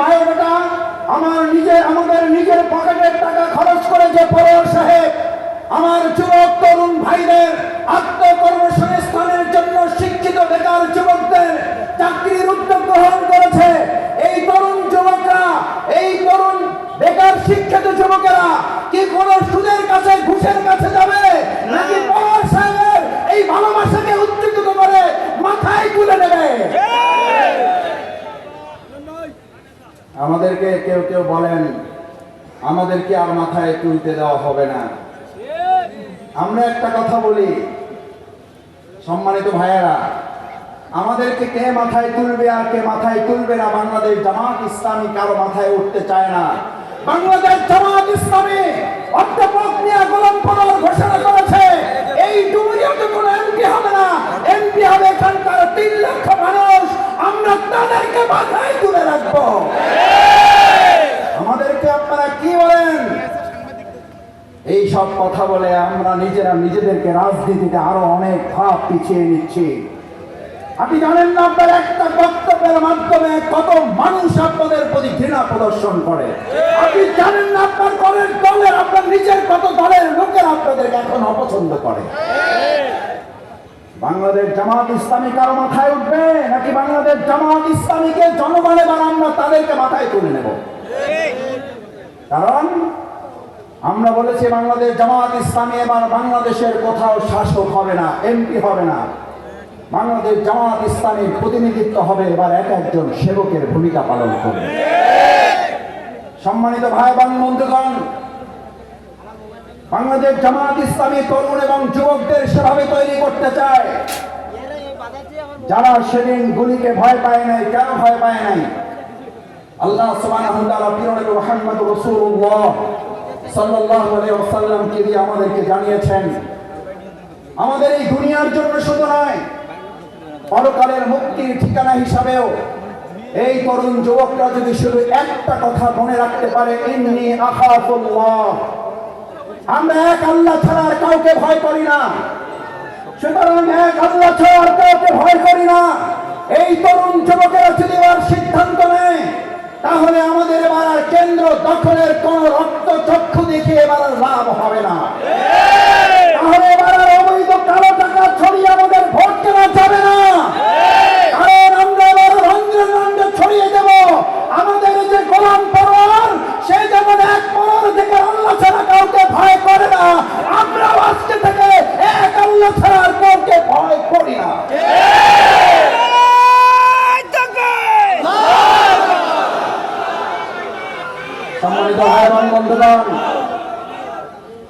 Biodata আমার নিজের, আমাদের নিজের পকেটের টাকা খরচ করে যে পরোয়ার সাহেব, আমার যুবক তরুণ ভাইদের আত্মকর্মসংস্থানের জন্য শিক্ষিত বেকার যুবকদের চাকরির উদ্যোগ গ্রহণ করেছে। এই তরুণ যুবকরা, এই তরুণ বেকার শিক্ষিত যুবকেরা কি কোন সুদের কাছে, ঘুষের কাছে যাবে? আমাদেরকে কেউ কেউ বলেন, আমাদেরকে আর মাথায় তুলতে দেওয়া হবে না। আমরা একটা কথা বলি, সম্মানিত ভাইয়েরা, আমাদেরকে কে মাথায় তুলবে আর কে মাথায় তুলবে না বাংলাদেশ জামাত ইসলামী কারও মাথায় উঠতে চায় না। বাংলাদেশ জামাত ইসলামী অধ্যাপক মিয়া গোলাম পরোয়ার ঘোষণা করেছে, এই ডুমুরিয়াতে কোনো এমপি হবে না, এমপি হবে এখানকার তিন লক্ষ মানুষ, আমরা তাদেরকে মাথায় তুলে রাখব আমাদেরকে আপনারা কি বলেন এই সব কথা বলে আমরা নিজেরা নিজেদেরকে রাজনীতিতে আরও অনেক ধাপ পিছিয়ে নিচ্ছি। আপনি জানেন না আপনার একটা বক্তব্যের মাধ্যমে কত মানুষ আপনাদের প্রতি ঘৃণা প্রদর্শন করে? আপনি জানেন না আপনার দলের দলের আপনার নিজের কত দলের লোকের আপনাদেরকে এখন অপছন্দ করে? বাংলাদেশ জামাত ইসলামী কারও মাথায় উঠবে? নাকি বাংলাদেশ জামাত ইসলামীকে জনগণ এবার আমরা তাদেরকে মাথায় তুলে নেব? কারণ আমরা বলেছি বাংলাদেশ জামাত ইসলামী এবার বাংলাদেশের কোথাও শাসক হবে না, এমপি হবে না। বাংলাদেশ জামাত ইসলামীর প্রতিনিধিত্ব হবে এবার এক একজন সেবকের ভূমিকা পালন করবে সম্মানিত ভাই বোন বন্ধুগণ, বাংলাদেশ জামাত ইসলামী তরুণ এবং যুবকদের সেভাবে তৈরি করতে চায়। যারা সেদিন গুলিকে ভয় পায় নাই, কেন ভয় পায় নাই? আল্লাহ সুবহানাহু ওয়া তাআলা প্রিয় নবী মুহাম্মদ রাসূলুল্লাহ সাল্লাল্লাহু আলাইহি ওয়াসাল্লামকে দিয়ে আমাদেরকে জানিয়েছেন, আমাদের এই দুনিয়ার জন্য শুধু নয়, পরকালের মুক্তির ঠিকানা হিসাবেও এই তরুণ যুবকরা যদি শুধু একটা কথা মনে রাখতে পারে, ইন্নি আখাফুল্লাহ। আমরা এক আল্লাহ ছাড়া আর কাউকে ভয় করি না। সুতরাং এক আল্লাহ ছাড়া আর কাউকে ভয় করি না। এই তরুণ যুবকেরা যদি এবার সিদ্ধান্ত নেয় তাহলে আমাদের এবার আর কেন্দ্র দখলের কোন রক্ত চক্ষু দেখে এবার লাভ হবে না তাহলে এবার আর অবৈধ কালো টাকা ছড়িয়ে আমাদের ভোট কেনা যাবে না কারণ আমরা এবার রঞ্জন রঞ্জন ছড়িয়ে দেব আমাদের এই যে গোলাম পরোয়ার সে যেমন এক পরোয়ার থেকে আল্লাহ ছাড়া কাউকে ভয় করে না আমরাও আজকে থেকে এক আল্লাহ ছাড়া আর কাউকে ভয় করি না সম্মানিত ভাই বোন বন্ধুগণ।